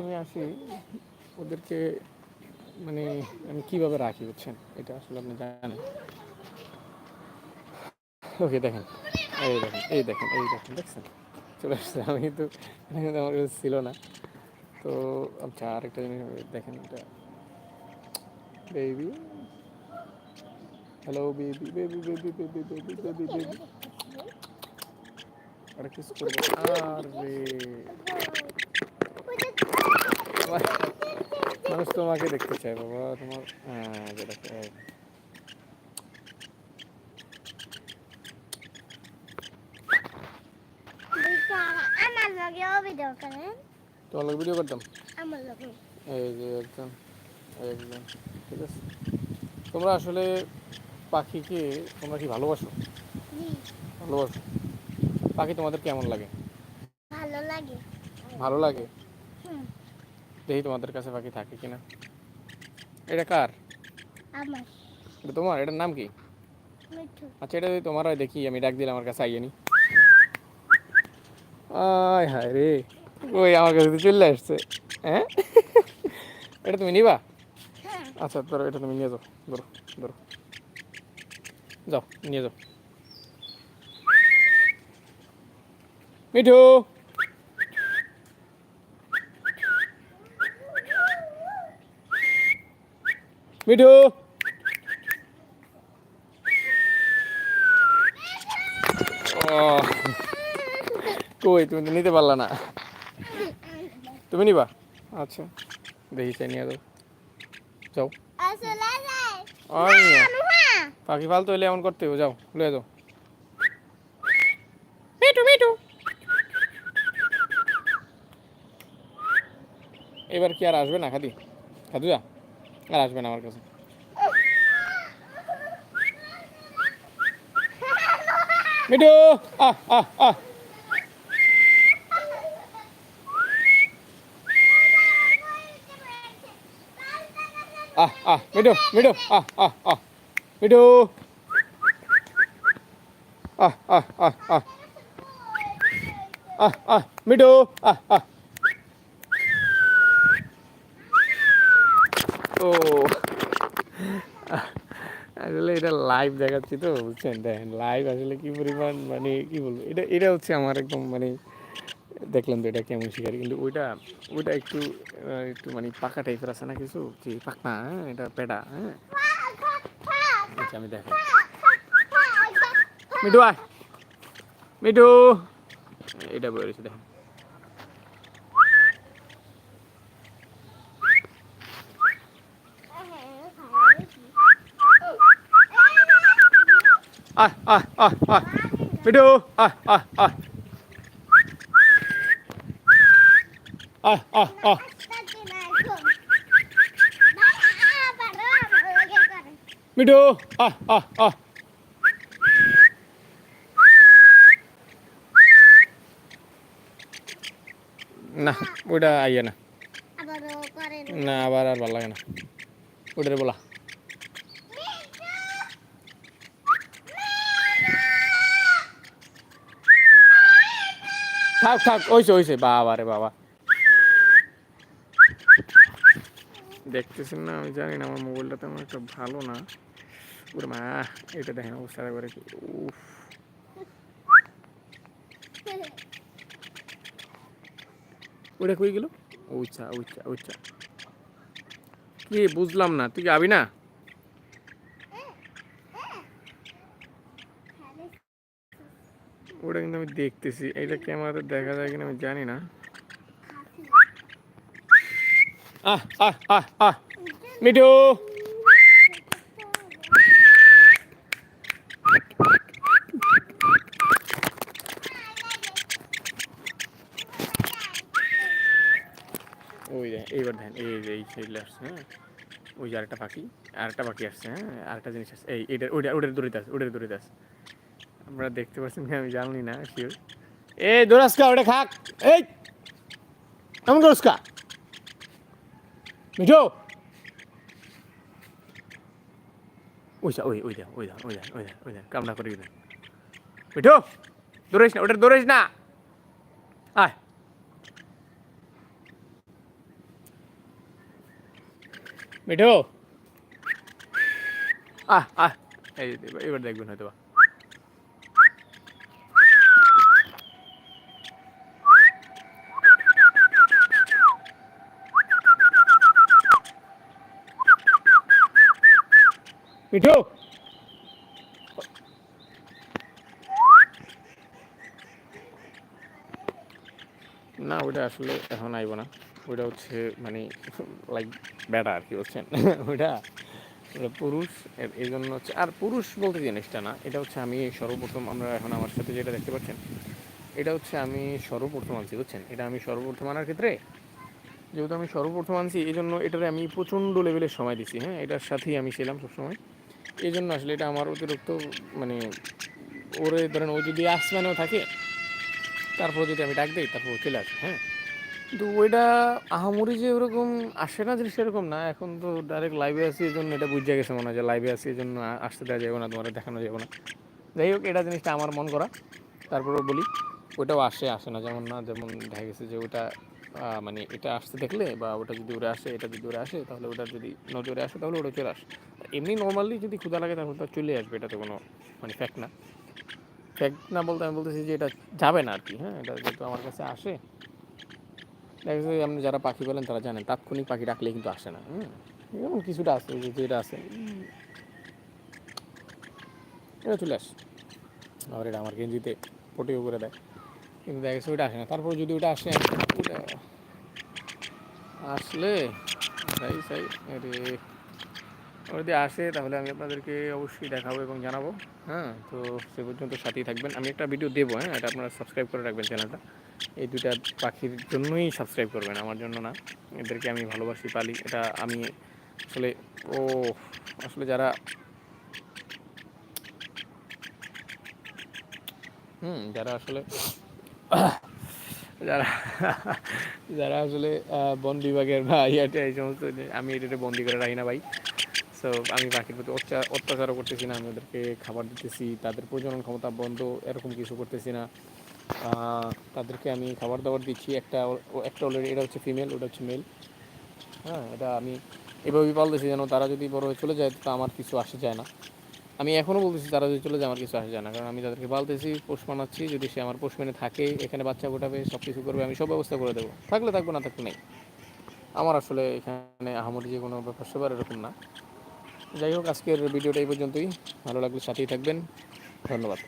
প্রথমে আসি, ওদেরকে মানে আমি কীভাবে রাখি, বুঝছেন? এটা আসলে আপনি জানেন। ওকে, দেখেন। এই দেখেন এই দেখেন এই দেখেন, দেখছেন? চলে আসছে। আমি কিন্তু আমার কাছে ছিল না। তো আচ্ছা আরেকটা জিনিস দেখেন এটা। Baby hello baby baby baby baby baby baby baby আরে কিস করব আরে। মানুষ তোমাকে দেখতে চায় বাবা তোমার হ্যাঁ তোমার লোক ভিডিও করতাম? এই যে একজন একজন ঠিক আছে। তোমরা আসলে পাখিকে তোমরা কি ভালোবাসো? ভালোবাসো? পাখি তোমাদের কেমন লাগে? ভালো লাগে। ভালো লাগে? দেখি তোমাদের কাছে পাখি থাকে কিনা? এটা কার? আমার। এটা তোমার? এটার নাম কি? মিঠু। আচ্ছা এটা যদি তোমার হয় দেখি আমি ডাক দিলে আমার কাছে আইয়ে নি। আয় হায় রে। ওই আমার কাছে চলে আসছে। হ্যাঁ? এটা তুমি নিবা? হ্যাঁ। আচ্ছা ধরো এটা তুমি নিয়ে যাও। ধরো ধরো। যাও নিয়ে যাও। মিঠু! মিঠু। কই তুমি তো নিতে পারলা না। তুমি নিবা? আচ্ছা দেখি চাই নিয়ে যাও। পাখি ফালতু হলে এমন করতে যাও লয়ে যাও। মিঠু মিঠু। এবার কি আর আসবে না খাদি? খাদু যা আর আসবে না আমার কাছে। মিঠু, আহ আহ আহ। আহ আহ, মিঠু মিঠু, আহ আহ আহ। মিঠু। আহ আহ আহ আহ। আহ আহ, মিঠু, আহ আহ ও আসলে এটা লাইভ দেখাচ্ছি তো, বুঝছেন? দেখেন লাইভ আসলে কি পরিমাণ মানে কি বলব? এটা এটা হচ্ছে আমার একদম মানে দেখলাম তো এটা কেমন শিকারি। কিন্তু ওইটা ওইটা একটু একটু মানে পাকা টাইপের আছে না কিছু? কি পাকনা হ্যাঁ? এটা পেডা হ্যাঁ? আচ্ছা আমি দেখাই। মিঠু আয়! মিঠু! এটা বলেছে দেখেন। আয় আয় আয় আয় মিঠু আয় আয় আয় আয় আয় আয় মিঠু আহ আহ আহ না ওটা আইয়া না আবারও করেন না আবার আর ভালো লাগে না ওটারে বলা থাক থাক ওইছে ওইসে বাবা রে বাবা। দেখতেছেন না, আমি জানি না, আমার মোবাইলটা তেমন একটা ভালো না। ওর মা, এটা দেখেন অবস্থা করে উফ। ওটা কই গেল? ওইচা ওইচা ওইচা কি বুঝলাম না, তুই আবি না? ওটা কিন্তু আমি দেখতেছি। এটা ক্যামেরাতে দেখা যায় কিনা আমি জানি না। আহ আহ আহ আহ। মিঠু! ওই এইবার দেখেন এই যে, এই সাইডে আসছে হ্যাঁ? ওই যে আরেকটা পাখি আরেকটা পাখি আসছে হ্যাঁ? আরেকটা জিনিস আসছে, এই এটা ওইটা ওটার দূরিতে আছে ওটার দূরিতে আছে। আপনারা দেখতে পাচ্ছেন আমি জানি না শিওর এই দোরাসকা ওটা খাক এই, কেমন করসকা মিঠু। ওই ওই ওই যা ওই যা ওই যা ওই যা ওই যা কামনা করি না মিঠু দৌড়াইস না, ওটা দৌড়াইস না। আয়। মিঠু। আহ আহ, এই এবার দেখবেন হয়তো বা। মিঠু না, ওইটা আসলে এখন আইব না। ওইটা হচ্ছে মানে লাইক ব্যাটা আর কি বলছেন ওটা পুরুষ এই জন্য হচ্ছে, আর পুরুষ বলতে জিনিসটা না, এটা হচ্ছে আমি সর্বপ্রথম আমরা এখন আমার সাথে যেটা দেখতে পাচ্ছেন, এটা হচ্ছে আমি সর্বপ্রথম আনছি, বুঝছেন? এটা আমি সর্বপ্রথম আনার ক্ষেত্রে, যেহেতু আমি সর্বপ্রথম আনছি, এই জন্য এটারে আমি প্রচণ্ড লেভেলের সময় দিছি হ্যাঁ? এটার সাথেই আমি ছিলাম সবসময়। এই জন্য আসলে এটা আমার অতিরিক্ত মানে ওরে ধরেন ও যদি আসমানেও থাকে, তারপর যদি আমি ডাক দিই, তারপর চলে আসে হ্যাঁ? কিন্তু ওইটা আহামরি যে ওরকম আসে না যে সেরকম না, এখন তো ডাইরেক্ট লাইভে আসি এই জন্য এটা বুঝে গেছে মনে হয় যে লাইভে আসি এই জন্য আসতে দেওয়া যাবে না তোমার দেখানো যাবে না। যাই হোক, এটা জিনিসটা আমার মন করা তারপরে বলি ওটাও আসে আসে না, যেমন না, যেমন দেখা গেছে যে ওটা মানে এটা আসতে দেখলে বা ওটা যদি ওরা আসে, এটা যদি ওরা আসে, তাহলে ওটা যদি নজরে আসে, তাহলে ওটা চলে আসে। এমনি নর্মালি যদি ক্ষুদা লাগে, তাহলে ওটা চলে আসবে এটা তো কোনো মানে ফ্যাক্ট না। ফ্যাক্ট না বলতে আমি বলতেছি যে এটা যাবে না আর কি হ্যাঁ এটা যেহেতু আমার কাছে আসে। দেখা আপনি যারা পাখি বলেন তারা জানেন, তাৎক্ষণিক পাখি ডাকলে কিন্তু আসে না হুম এরকম কিছুটা আছে, যে যেটা আছে এটা চলে আসে। আবার এটা আমার গেঞ্জিতে পটিও করে দেয়। কিন্তু দেখা গেছে ওইটা আসে না। তারপর যদি ওটা আসে আসলে সাই সাই আরে যদি আসে, তাহলে আমি আপনাদেরকে অবশ্যই দেখাবো এবং জানাব। হ্যাঁ তো সে পর্যন্ত সাথেই থাকবেন। আমি একটা ভিডিও দেবো হ্যাঁ এটা আপনারা সাবস্ক্রাইব করে রাখবেন চ্যানেলটা এই দুইটা পাখির জন্যই সাবস্ক্রাইব করবেন, আমার জন্য না। এদেরকে আমি ভালোবাসি, পালি, এটা আমি আসলে, ও, আসলে যারা হুম, যারা আসলে যারা যারা আসলে বন বিভাগের বা ইয়াতে এই সমস্ত আমি এটাতে বন্দি করে রাখি না ভাই। সো আমি পাখির প্রতি অত্যাচার অত্যাচারও করতেছি না, আমি ওদেরকে খাবার দিতেছি, তাদের প্রজনন ক্ষমতা বন্ধ, এরকম কিছু করতেছি না। তাদেরকে আমি খাবার দাবার দিচ্ছি, একটা একটা অলরেডি এটা হচ্ছে ফিমেল ওটা হচ্ছে মেল হ্যাঁ এটা আমি এভাবেই পালতেছি যেন তারা যদি বড় হয়ে চলে যায়, তো আমার কিছু আসে যায় না। আমি এখনও বলতেছি তারা যদি চলে যায়, আমার কিছু আসে না। কারণ আমি তাদেরকে পালতেছি, পোষ মানাচ্ছি, যদি সে আমার পোষ মেনে থাকে, এখানে বাচ্চা গোটাবে সব কিছু করবে, আমি সব ব্যবস্থা করে দেবো। থাকলে থাকব, না থাকলে নেই। আমার আসলে এখানে আহামরি যে কোনো ব্যাপার সবার এরকম না। যাই হোক, আজকের ভিডিওটা এই পর্যন্তই। ভালো লাগলে সাথেই থাকবেন। ধন্যবাদ।